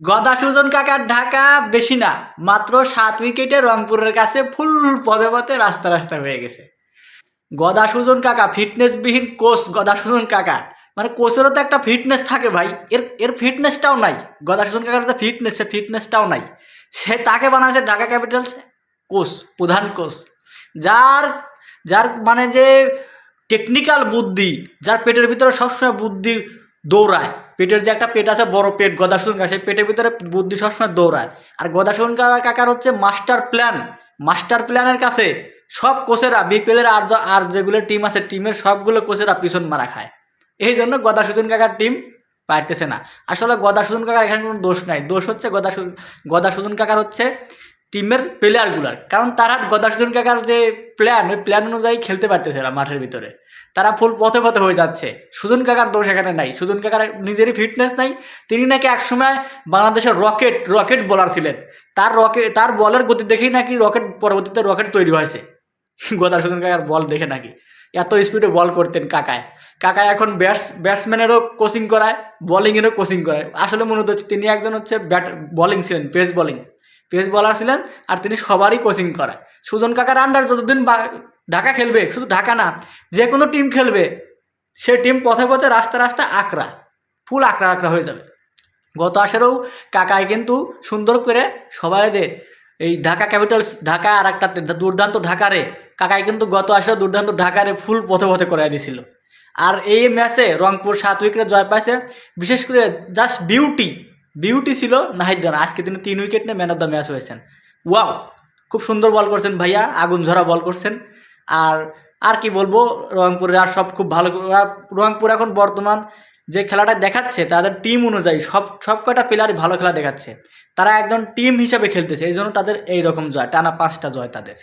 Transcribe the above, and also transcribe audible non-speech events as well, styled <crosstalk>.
গদা সুজন কাকার ঢাকা বেশি না, মাত্র সাত উইকেটে রংপুরের কাছে ফুল পদে পদে রাস্তা রাস্তা হয়ে গেছে। গদা সুজন কাকা ফিটনেসবিহীন কোচ গদা সুজন কাকা। মানে কোচেরও তো একটা ফিটনেস থাকে ভাই, এর এর ফিটনেসটাও নাই। গদা সুজন কাকার যে ফিটনেস, সে ফিটনেসটাও নাই। সে তাকে বানাচ্ছে ঢাকা ক্যাপিটালস কোচ, প্রধান কোচ। যার যার মানে যে টেকনিক্যাল বুদ্ধি, যার পেটের ভিতরে সবসময় বুদ্ধি দৌড়ায়। পেটের যে একটা পেট আছে, বড় পেট গদাসুন কাকা সেই পেটের ভিতরে বুদ্ধি সবসময় দৌড়ায়। আর গদাসুন কাকার হচ্ছে মাস্টার প্ল্যান। মাস্টার প্ল্যানের কাছে সব কোচেরা, বিপিএলের আর আর যেগুলো টিম আছে, টিমের সবগুলো কোচেরা পিছন মারা খায়। এই জন্য গদা গদাসুদন কাকার টিম পারতেছে না। আসলে গদা গদাসুদন কাকার এখানে কোনো দোষ নাই। দোষ হচ্ছে গদাসু গদাসুদন কাকার হচ্ছে টিমের প্লেয়ারগুলার কারণ তারা গদাসুদন কাকার যে প্ল্যান ওই প্ল্যান অনুযায়ী খেলতে পারতেছে না মাঠের ভিতরে। তারা ফুল পথে পথে হয়ে যাচ্ছে। সুজন কাকার দোষ এখানে নাই। সুজন কাকার নিজেরই ফিটনেস নাই। তিনি নাকি একসময় বাংলাদেশের রকেট রকেট বোলার ছিলেন। তার রকেট তার বলের গতি দেখেই নাকি রকেট পরবর্তীতে রকেট তৈরি হয়েছে। <laughs> গদার সুজন কাকার বল দেখে নাকি। এত স্পিডে বল করতেন কাকায়। কাকায় এখন ব্যাটস ব্যাটসম্যানেরও কোচিং করায় বলিংয়েরও কোচিং করায়। আসলে মূলত হচ্ছে তিনি একজন হচ্ছে ব্যাট বলিং ছিলেন পেস বলিং পেস বলার ছিলেন আর তিনি সবারই কোচিং করায়। সুজন কাকার আন্ডার যতদিন ঢাকা খেলবে, শুধু ঢাকা না যে কোনো টিম খেলবে, সে টিম পথে পথে রাস্তা রাস্তা আকড়া ফুল আকড়া আকড়া হয়ে যাবে। গত আসরেও কাকায় কিন্তু সুন্দর করে সবাই দে এই ঢাকা ক্যাপিটালস ঢাকা আর একটা দুর্দান্ত ঢাকারে কাকায় কিন্তু গত আসরে দুর্দান্ত ঢাকারে ফুল পথে পথে করে দিছিল। আর এই ম্যাচে রংপুর সাত উইকেটে জয় পাইছে, বিশেষ করে জাস্ট বিউটি বিউটি ছিল নাহিদ রানা। আজকে তিনি তিন উইকেট নিয়ে ম্যান অফ দ্য ম্যাচ হয়েছেন। ওয়াও খুব সুন্দর বল করছেন ভাইয়া, আগুন ঝরা বল করছেন। আর আর কি বলব, রংপুরের আর সব খুব ভালো রংপুর এখন বর্তমান যে খেলাটা দেখাচ্ছে, তাদের টিম অনুযায়ী সব সব কটা প্লেয়ারই ভালো খেলা দেখাচ্ছে। তারা একজন টিম হিসাবে খেলতেছে, এই জন্য তাদের এই রকম জয়, টানা পাঁচটা জয় তাদের।